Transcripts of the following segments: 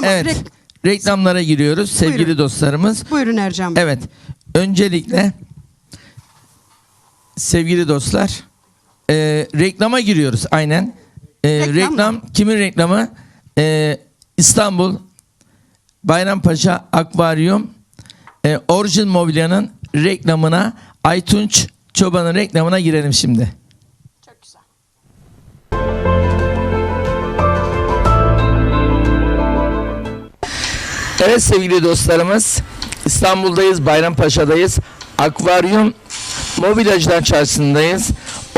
Tamam. Evet. rek- Reklamlara giriyoruz sevgili Buyurun. dostlarımız. buyurun Ercan Bey. Evet. Öncelikle sevgili dostlar e, reklama giriyoruz aynen. E, Reklam reklam, kimin reklamı? E, İstanbul Bayrampaşa Akvaryum e, Origin Mobilya'nın reklamına Aytunç Çoban'ın reklamına girelim şimdi. Evet sevgili dostlarımız İstanbul'dayız, Bayrampaşa'dayız. Akvaryum Mobilyacılar Çarşısı'ndayız.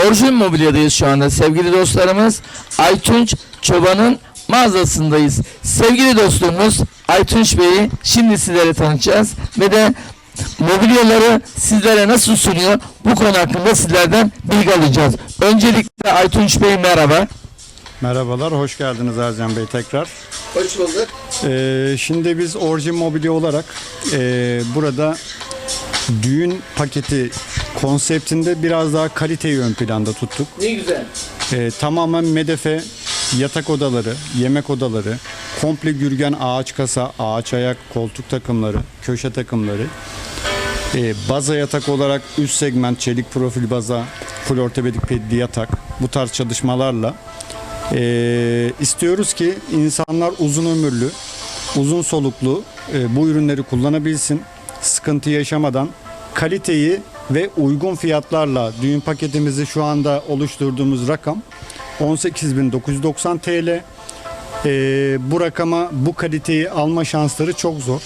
Orijin Mobilya'dayız şu anda sevgili dostlarımız. Aytunç Çoban'ın mağazasındayız. Sevgili dostumuz Aytunç Bey'i şimdi sizlere tanıtacağız ve de mobilyaları sizlere nasıl sunuyor bu konu hakkında sizlerden bilgi alacağız. Öncelikle Aytunç Bey merhaba. Merhabalar, hoş geldiniz Ercan Bey tekrar. Hoş bulduk. Ee, şimdi biz Orji Mobilya olarak ee, burada düğün paketi konseptinde biraz daha kaliteyi ön planda tuttuk. Ne güzel. Ee, tamamen medefe, yatak odaları, yemek odaları, komple gürgen ağaç kasa, ağaç ayak, koltuk takımları, köşe takımları. Ee, baza yatak olarak üst segment çelik profil baza, full ortopedik pedli yatak bu tarz çalışmalarla ee, istiyoruz ki insanlar uzun ömürlü, uzun soluklu e, bu ürünleri kullanabilsin. Sıkıntı yaşamadan kaliteyi ve uygun fiyatlarla düğün paketimizi şu anda oluşturduğumuz rakam 18.990 TL. Ee, bu rakama bu kaliteyi alma şansları çok zor.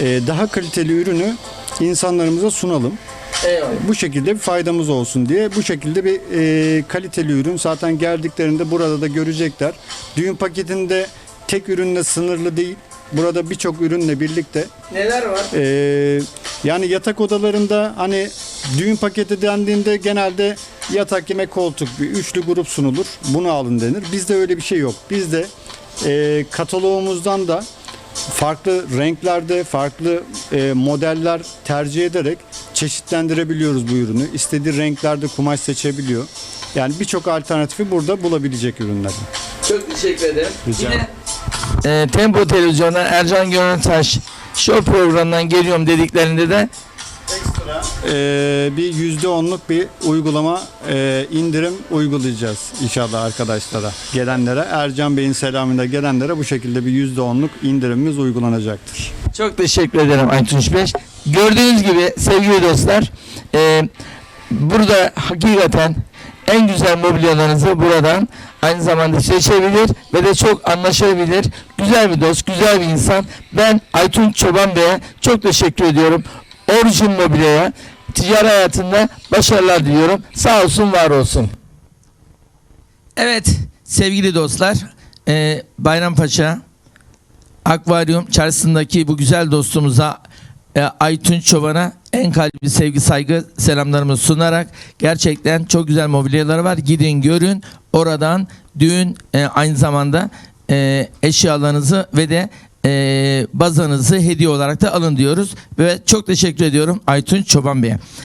Ee, daha kaliteli ürünü insanlarımıza sunalım. Eyvallah. Bu şekilde bir faydamız olsun diye bu şekilde bir e, kaliteli ürün zaten geldiklerinde burada da görecekler. Düğün paketinde tek ürünle sınırlı değil. Burada birçok ürünle birlikte Neler var? ee, yani yatak odalarında hani düğün paketi dendiğinde genelde yatak yemek koltuk bir üçlü grup sunulur. Bunu alın denir. Bizde öyle bir şey yok. Bizde e, kataloğumuzdan da farklı renklerde farklı e, modeller tercih ederek çeşitlendirebiliyoruz bu ürünü. İstediği renklerde kumaş seçebiliyor. Yani birçok alternatifi burada bulabilecek ürünler. Çok teşekkür ederim. Rica Yine e, Tempo Televizyon'dan Ercan Gönültaş show programından geliyorum dediklerinde de Ekstra e, bir yüzde onluk bir uygulama e, indirim uygulayacağız inşallah arkadaşlara. Gelenlere Ercan Bey'in selamında gelenlere bu şekilde bir yüzde onluk indirimimiz uygulanacaktır. çok teşekkür ederim Aytunç Bey. Gördüğünüz gibi sevgili dostlar e, burada hakikaten en güzel mobilyalarınızı buradan aynı zamanda seçebilir ve de çok anlaşabilir. Güzel bir dost, güzel bir insan. Ben Aytunç Çoban Bey'e çok teşekkür ediyorum. Origin Mobilya'ya ticari hayatında başarılar diliyorum. Sağ olsun, var olsun. Evet sevgili dostlar, e, Bayrampaşa Akvaryum çarşısındaki bu güzel dostumuza e, Aytunç Çoban'a en kalbi sevgi saygı selamlarımı sunarak gerçekten çok güzel mobilyaları var. Gidin görün oradan düğün e, aynı zamanda e, eşyalarınızı ve de e, bazanızı hediye olarak da alın diyoruz ve çok teşekkür ediyorum Aytunç Çoban Bey'e.